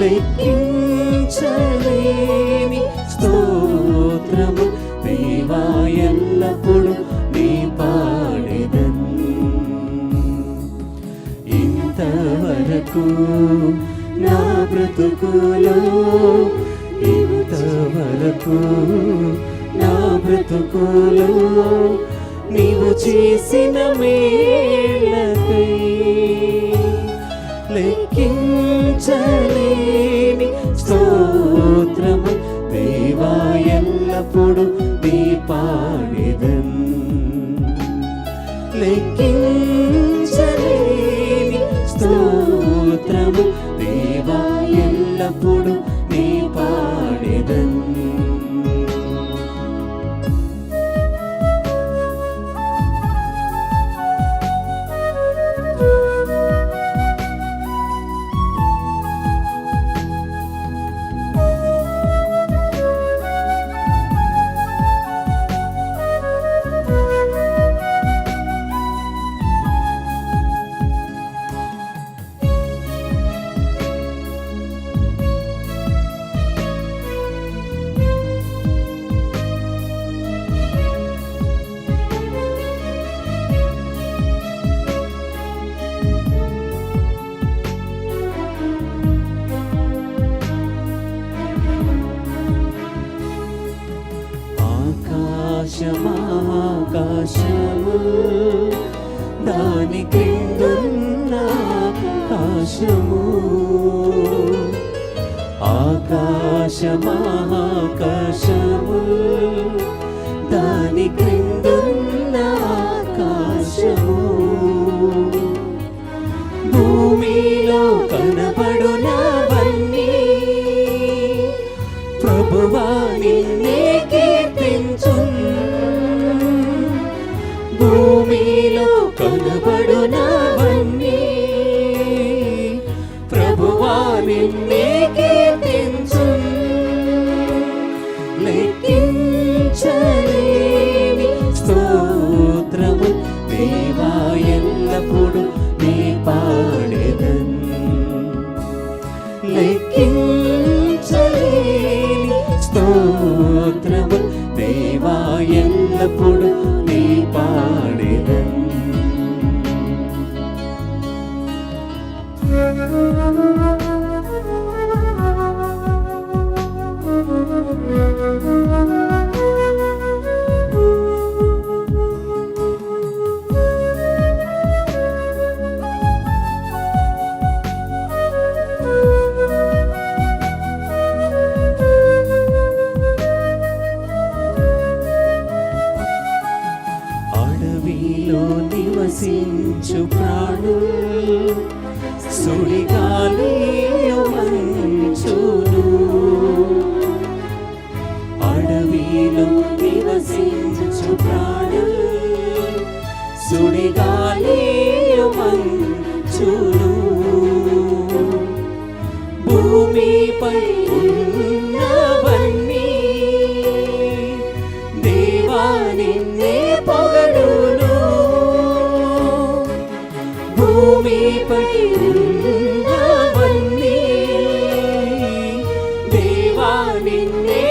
లెక్కించలేని స్తోత్రము దేవా ఎల్లప్పుడు నీ పాడేదన్. ఇంతవరకు నా బ్రతుకులో ఇంతవరకు నా బ్రతుకులో నీవు చేసిన మేలకై లెక్కించలేని స్తోత్రము దేవా ఎల్లప్పుడు దీపాడిదన్ లెక్కించలేని స్తోత్రము దేవా ఎల్లప్పుడు ఆకాశమాకాశము దాని క్రిందున్న ఆకాశము. భూమిలో కనపడునవన్నీ ప్రభువా నిన్నే కీర్తించు భూమిలో కనపడునా దేవా ఎల్లప్పుడు నీ పాడేదన్ లెక్కించలేని స్తోత్రము దేవా ఎల్లప్పుడు నీ పాడేదన్ నీలో నివసించు ప్రాణు. సుడిగాలి మంచును అడవిలో నివసించు ప్రాణు. సుడిగాలి మంచును భూమిపై ఉన్నవన్నీ దేవాని నిన్నే భూమిపై ఉన్నవన్నీ దేవా నిన్నే